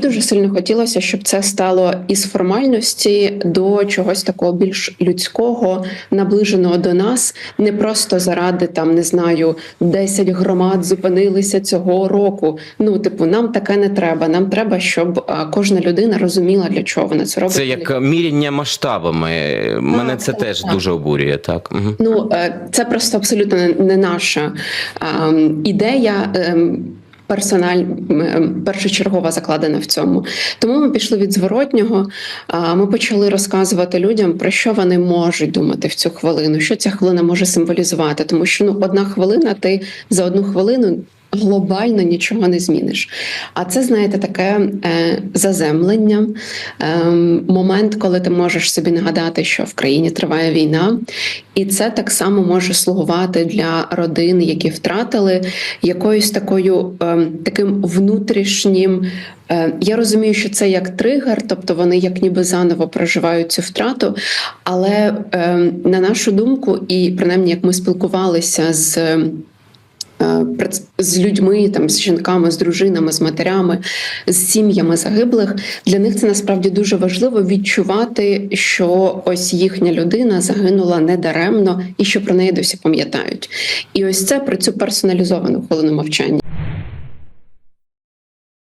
Дуже сильно хотілося, щоб це стало із формальності до чогось такого більш людського, наближеного до нас, не просто заради там не знаю 10 громад зупинилися цього року. Ну, типу, нам таке не треба. Нам треба, щоб кожна людина розуміла, для чого вона це робить. Це як міряння масштабами. Мене це так, теж так. дуже обурює. Так. Ну, е, це просто абсолютно не- наша ем, ідея. Персональ першочергова закладена в цьому, тому ми пішли від зворотнього. Ми почали розказувати людям про що вони можуть думати в цю хвилину, що ця хвилина може символізувати. Тому що ну одна хвилина, ти за одну хвилину глобально нічого не зміниш. А це знаєте таке е, заземлення, е, момент, коли ти можеш собі нагадати, що в країні триває війна, і це так само може слугувати для родин, які втратили якоюсь такою е, таким внутрішнім. е, Я розумію, що це як тригер, тобто вони як ніби заново проживають цю втрату. Але е, на нашу думку, і принаймні як ми спілкувалися з. Е, З людьми, там з жінками, з дружинами, з матерями, з сім'ями загиблих для них це насправді дуже важливо відчувати, що ось їхня людина загинула недаремно і що про неї досі пам'ятають. І ось це про цю персоналізовану хвилину мовчання.